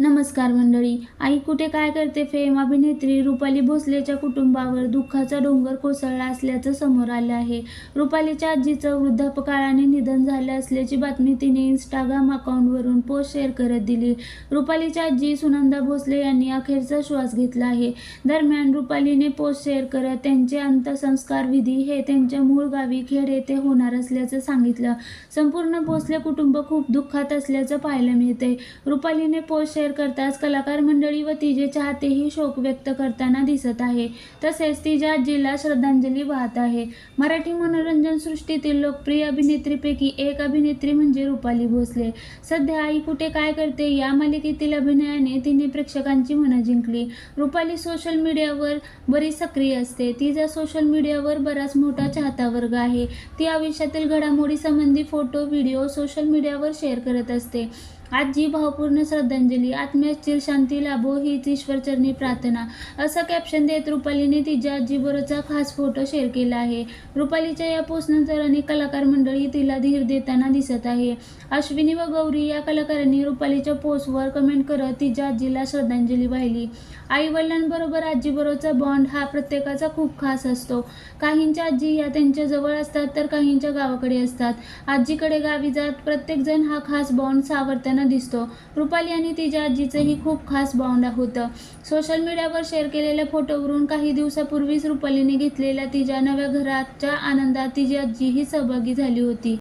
नमस्कार मंडळी. आई कुठे काय करते फेम? अभिनेत्री रुपाली भोसलेच्या कुटुंबावर दुःखाचा डोंगर कोसळला असल्याचं समोर आलं आहे. रुपालीच्या आजीचं वृद्धापकाळाने निधन झालं असल्याची बातमी तिने इंस्टाग्राम अकाउंटवरून पोस्ट शेअर करत दिली. रुपालीच्या आजी सुनंदा भोसले यांनी अखेरचा श्वास घेतला आहे. दरम्यान रुपालीने पोस्ट शेअर करत त्यांचे अंत्यसंस्कार विधी हे त्यांच्या मूळ गावी खेड येथे होणार असल्याचं सांगितलं. संपूर्ण भोसले कुटुंब खूप दुःखात असल्याचं पाहायला मिळते रुपालीने पोस्ट शेअर करताच कलाकार मंडळी व तिचे चाहतेही शोक व्यक्त करताना दिसत आहे. तसेच तिच्या आजीला श्रद्धांजली वाहत आहे. मराठी मनोरंजन सृष्टीतील लोकप्रिय अभिनेत्रीपैकी एक अभिनेत्री म्हणजे रुपाली भोसले. सध्या आई कुठे काय करते या मालिकेतील अभिनयाने तिने प्रेक्षकांची मनं जिंकली. रुपाली सोशल मीडियावर बरीच सक्रिय असते. तिचा सोशल मीडियावर बराच मोठा चाहता वर्ग आहे. ती आयुष्यातील घडामोडी संबंधी फोटो व्हिडिओ सोशल मीडियावर शेअर करत असते. आजी भावपूर्ण श्रद्धांजली आत्म्यास शांती लाभो हीच ईश्वरचरणी प्रार्थना. असं कॅप्शन देत रुपालीने तिच्या आजीबरोबरचा खास फोटो शेअर केला आहे. रुपालीच्या या पोस्टनंतर अनेक कलाकार मंडळी तिला धीर देताना दिसत आहे. अश्विनी व गौरी या कलाकारांनी रुपालीच्या पोस्टवर कमेंट करत तिच्या आजीला श्रद्धांजली वाहिली. आई वडिलांबरोबर आजीबरोबरचा बॉन्ड हा प्रत्येकाचा खूप खास असतो. काहींच्या आजी या त्यांच्या जवळ असतात तर काहींच्या गावाकडे असतात. आजीकडे गावी जात प्रत्येकजण हा खास बॉन्ड सावरताना दिसतो. रुपाली आणि तिच्या आजीचंही खूप खास बॉन्ड होतं. सोशल मीडियावर शेअर केलेल्या फोटोवरून काही दिवसापूर्वीच रुपालीने घेतलेल्या तिच्या नव्या घराच्या आनंदात तिची आजीही सहभागी झाली होती.